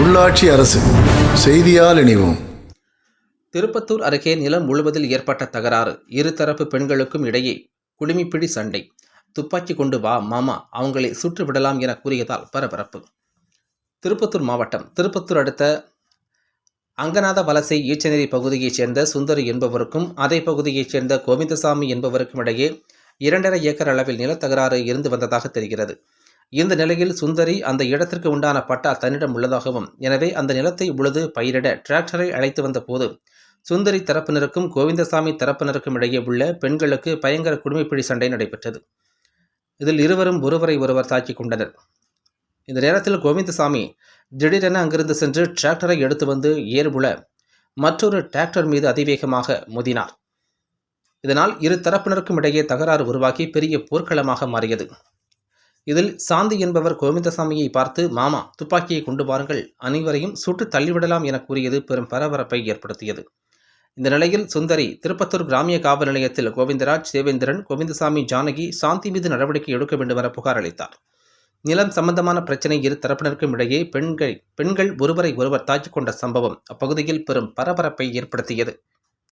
உள்ளாட்சி அரசு செய்தியால் இணைவோம். திருப்பத்தூர் அருகே நிலம் முழுவதில் ஏற்பட்ட தகராறு இருதரப்பு பெண்களுக்கும் இடையே குடுமிப்பிடி சண்டை. துப்பாக்கி கொண்டு வா மாமா அவங்களை சுற்றுவிடலாம் என கூறியதால் பரபரப்பு. திருப்பத்தூர் மாவட்டம் திருப்பத்தூர் அடுத்த அங்கநாத வலசை ஈச்சநேரி பகுதியைச் சேர்ந்த சுந்தரி என்பவருக்கும் அதே பகுதியைச் சேர்ந்த கோவிந்தசாமி என்பவருக்கும் இடையே இரண்டரை ஏக்கர் அளவில் நிலத்தகராறு இருந்து வந்ததாக தெரிகிறது. இந்த நிலையில் சுந்தரி அந்த இடத்திற்கு உண்டான பட்டா தன்னிடம் உள்ளதாகவும் எனவே அந்த நிலத்தை உழுது பயிரிட டிராக்டரை அழைத்து வந்த போது சுந்தரி தரப்பினருக்கும் கோவிந்தசாமி தரப்பினருக்கும் இடையே உள்ள பெண்களுக்கு பயங்கர குடுமைப்பிடி சண்டை நடைபெற்றது. இதில் இருவரும் ஒருவரை ஒருவர் தாக்கிக் கொண்டனர். இந்த நேரத்தில் கோவிந்தசாமி திடீரென அங்கிருந்து சென்று டிராக்டரை எடுத்து வந்து ஏறுபுல மற்றொரு டிராக்டர் மீது அதிவேகமாக மோதினார். இதனால் இரு தரப்பினருக்கும் இடையே தகராறு உருவாகி பெரிய போர்க்களமாக மாறியது. இதில் சாந்தி என்பவர் கோவிந்தசாமியை பார்த்து மாமா துப்பாக்கியை கொண்டு வாருங்கள். அனைவரையும் சுட்டு தள்ளிவிடலாம் என கூறியது பெரும் பரபரப்பை ஏற்படுத்தியது. இந்த நிலையில் சுந்தரி திருப்பத்தூர் கிராமிய காவல் நிலையத்தில் கோவிந்தராஜ் தேவேந்திரன் கோவிந்தசாமி ஜானகி சாந்தி மீது நடவடிக்கை எடுக்க வேண்டும் என புகார் அளித்தார். நிலம் சம்பந்தமான பிரச்சனை இரு தரப்பினருக்கும் இடையே பெண்கள் பெண்கள் ஒருவரை ஒருவர் தாக்கிக் கொண்ட சம்பவம் அப்பகுதியில் பெரும் பரபரப்பை ஏற்படுத்தியது.